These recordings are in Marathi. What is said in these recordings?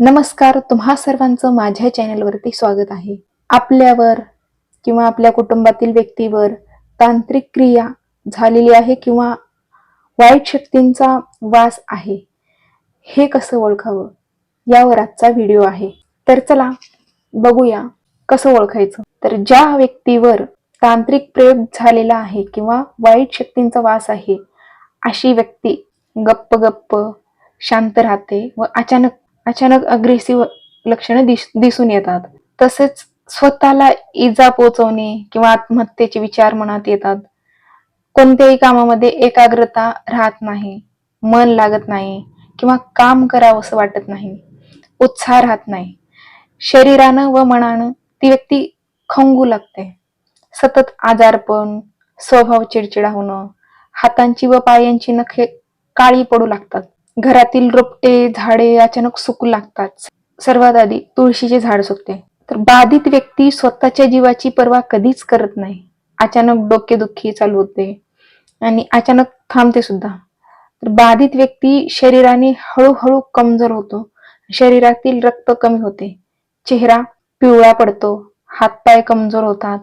नमस्कार तुम्हा सर्वांचं माझ्या चॅनलवरती स्वागत आहे. आपल्यावर किंवा आपल्या कुटुंबातील व्यक्तीवर तांत्रिक क्रिया झालेली आहे किंवा वाईट शक्तींचा वास आहे हे कसं ओळखावं? यावर आजचा व्हिडिओ आहे. तर चला बघूया कसं ओळखायचं. तर ज्या व्यक्तीवर तांत्रिक प्रयोग झालेला आहे किंवा वाईट शक्तींचा वास आहे अशी व्यक्ती गप्प गप्प शांत राहते व अचानक अचानक अग्रेसिव्ह लक्षणं दिस दिसून येतात. तसेच स्वतःला इजा पोचवणे किंवा आत्महत्येचे विचार मनात येतात. कोणत्याही कामामध्ये एकाग्रता राहत नाही मन लागत नाही किंवा काम करावंसं वाटत नाही उत्साह राहत नाही. शरीरानं व मनानं ती व्यक्ती खंगू लागते. सतत आजारपण स्वभाव चिडचिडा होणं हातांची व पायांची नखे काळी पडू लागतात. घरातील रोपटे झाडे अचानक सुकू लागतात. सर्वात आधी तुळशीचे झाड सुकते. तर बाधित व्यक्ती स्वतःच्या जीवाची पर्वा कधीच करत नाही. अचानक डोकेदुखी चालू होते आणि अचानक थांबते सुद्धा. तर बाधित व्यक्ती शरीराने हळूहळू कमजोर होतो. शरीरातील रक्त कमी होते. चेहरा पिवळा पडतो. हातपाय कमजोर होतात.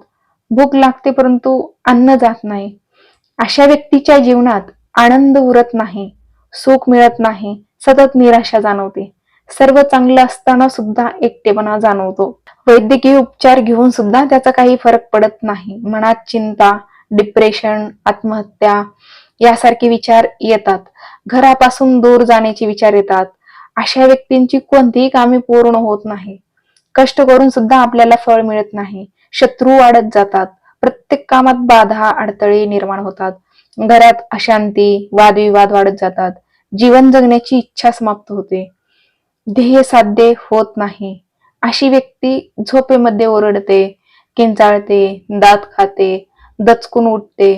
भूक लागते परंतु अन्न जात नाही. अशा व्यक्तीच्या जीवनात आनंद उरत नाही. सुख मिळत नाही सतत निराशा जाणवते. सर्व चांगलं असताना सुद्धा एकटेपणा जाणवतो. वैद्यकीय उपचार घेऊन सुद्धा त्याचा काही फरक पडत नाही. मनात चिंता डिप्रेशन आत्महत्या यासारखे विचार येतात. घरापासून दूर जाण्याचे विचार येतात. अशा व्यक्तींची कोणतीही कामे पूर्ण होत नाही. कष्ट करून सुद्धा आपल्याला फळ मिळत नाही. शत्रू वाढत जातात. प्रत्येक कामात बाधा अडथळे निर्माण होतात. घरात अशांती वादविवाद वाढत जातात. जीवन जगण्याची इच्छा समाप्त होते. ध्येय साध्य होत नाही. अशी व्यक्ती झोपेमध्ये ओरडते किंचाळते दात खाते दचकून उठते.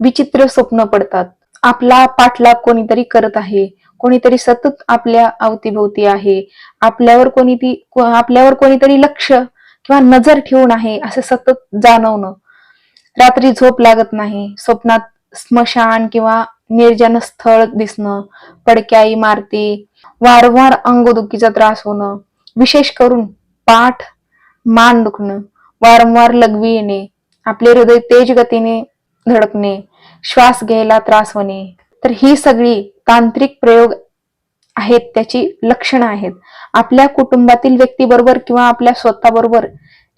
विचित्र स्वप्न पडतात. आपला पाठलाग कोणीतरी करत आहे. कोणीतरी सतत आपल्या अवतीभोवती आहे. आपल्यावर कोणी ती आपल्यावर कोणीतरी लक्ष किंवा नजर ठेवून आहे असं सतत जाणवणं. रात्री झोप लागत नाही. स्वप्नात स्मशान किंवा निर्जन स्थळ दिसणं पडक्या इमारती वारंवार अंगदुखीचा त्रास होणं विशेष करून पाठ मान दुखणं वारंवार लघवी येणे आपले हृदय तेज गतीने धडकणे श्वास घ्यायला त्रास होणे. तर ही सगळी तांत्रिक प्रयोग आहेत त्याची लक्षणं आहेत. आपल्या कुटुंबातील व्यक्तीबरोबर किंवा आपल्या स्वतःबरोबर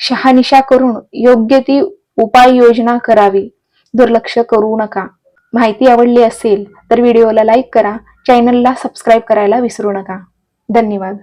शहानिशा करून योग्य ती उपाययोजना करावी. दुर्लक्ष करू नका. माहिती आवडली असेल तर व्हिडिओला लाईक करा चॅनलला सबस्क्राईब करायला विसरू नका. धन्यवाद.